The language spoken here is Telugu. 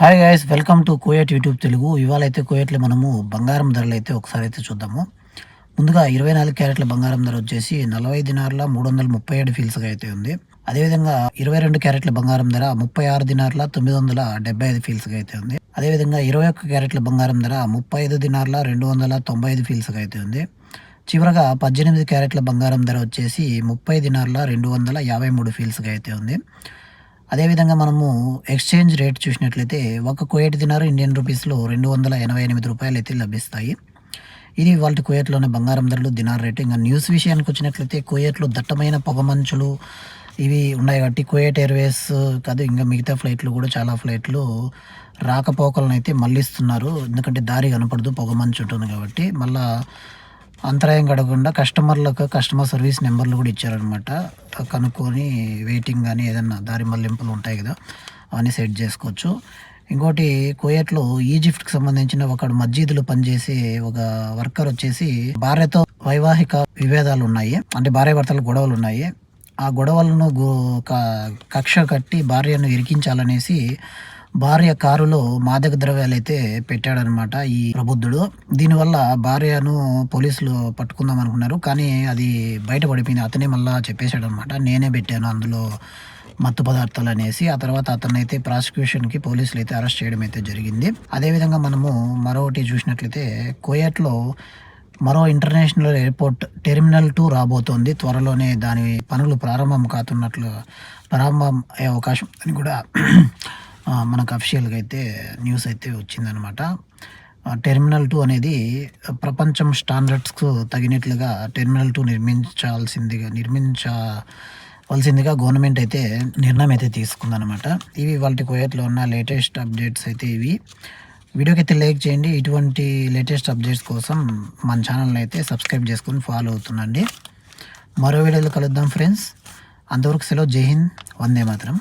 హాయ్ గైస్ వెల్కమ్ టు కోయట్ యూట్యూబ్ తెలుగు ఇవాళ అయితే కోయట్లో మనము బంగారం ధరలు అయితే ఒకసారి అయితే చూద్దాము. ముందుగా ఇరవై నాలుగు క్యారెట్ల బంగారం ధర వచ్చేసి నలభై దినార్ల మూడు వందల ముప్పై ఏడు ఫీల్స్గా అయితే ఉంది. అదేవిధంగా ఇరవై రెండు క్యారెట్ల బంగారం ధర ముప్పై ఆరు దినార్ల తొమ్మిది వందల డెబ్బై ఐదు ఫీల్స్గా అయితే ఉంది. అదేవిధంగా ఇరవై ఒక్క క్యారెట్ల బంగారం ధర ముప్పై ఐదు దినార్ల రెండు వందల తొంభై ఐదు ఫీల్స్గా అయితే ఉంది. చివరగా పద్దెనిమిది క్యారెట్ల బంగారం ధర వచ్చేసి ముప్పై దినార్ల రెండు వందల యాభై మూడు ఫీల్స్గా అయితే ఉంది. అదేవిధంగా మనము ఎక్స్చేంజ్ రేట్ చూసినట్లయితే ఒక కుయేట్ దినారు ఇండియన్ రూపీస్లో రెండు వందల ఎనభై ఎనిమిది రూపాయలు అయితే లభిస్తాయి. ఇది వాళ్ళ కువైట్లోని బంగారం ధరలు దినార్ రేటు. ఇంకా న్యూస్ విషయానికి వచ్చినట్లయితే కుయేట్లో దట్టమైన పొగమంచులు ఇవి ఉన్నాయి కాబట్టి కుయేట్ ఎయిర్వేస్ కాదు ఇంకా మిగతా ఫ్లైట్లు కూడా చాలా ఫ్లైట్లు రాకపోకలను అయితే మళ్ళిస్తున్నారు. ఎందుకంటే దారి కనపడదు పొగమంచు ఉంటుంది కాబట్టి. మళ్ళా అంతరాయం కడగకుండా కస్టమర్లకు కస్టమర్ సర్వీస్ నెంబర్లు కూడా ఇచ్చారనమాట కనుక్కొని వెయిటింగ్ కానీ ఏదన్నా దారి మళ్ళింపులు ఉంటాయి కదా అవన్నీ సెట్ చేసుకోవచ్చు. ఇంకోటి కోయట్లో ఈజిప్ట్కి సంబంధించిన ఒక మస్జీదులు పనిచేసే ఒక వర్కర్ వచ్చేసి భార్యతో వైవాహిక విభేదాలు ఉన్నాయి. అంటే భార్య భర్తలు గొడవలు ఉన్నాయి. ఆ గొడవలను కక్ష కట్టి భార్యను ఇరికించాలనేసి భార్య కారులో మాదక ద్రవ్యాలు అయితే పెట్టాడనమాట ఈ ప్రబుద్ధుడు. దీనివల్ల భార్యను పోలీసులు పట్టుకుందాం అనుకున్నారు. కానీ అది బయటపడిపోయింది అతనే మళ్ళా చెప్పేశాడు అనమాట నేనే పెట్టాను అందులో మత్తు పదార్థాలు అనేసి. ఆ తర్వాత అతనైతే అయితే ప్రాసిక్యూషన్కి పోలీసులు అయితే అరెస్ట్ చేయడం అయితే జరిగింది. అదేవిధంగా మనము మరొకటి చూసినట్లయితే కోయట్లో మరో ఇంటర్నేషనల్ ఎయిర్పోర్ట్ టెర్మినల్ టూ రాబోతోంది. త్వరలోనే దాని పనులు ప్రారంభం కాతున్నట్లు ప్రారంభం అయ్యే అవకాశం అని కూడా మనకు అఫీషియల్గా అయితే న్యూస్ అయితే వచ్చిందనమాట టెర్మినల్ టూ అనేది ప్రపంచం స్టాండర్డ్స్కు తగినట్లుగా టెర్మినల్ టూ నిర్మించాల్సిందిగా నిర్మించవలసిందిగా గవర్నమెంట్ అయితే నిర్ణయం అయితే తీసుకుందనమాట ఇవి వాళ్ళ కోయట్లో ఉన్న లేటెస్ట్ అప్డేట్స్ అయితే ఇవి. వీడియోకి అయితే లైక్ చేయండి. ఇటువంటి లేటెస్ట్ అప్డేట్స్ కోసం మన ఛానల్ని అయితే సబ్స్క్రైబ్ చేసుకొని ఫాలో అవుతుండండి. మరో వీడియోలో కలుద్దాం ఫ్రెండ్స్ అంతవరకు సెలవు. జై హింద్. వందే మాత్రం.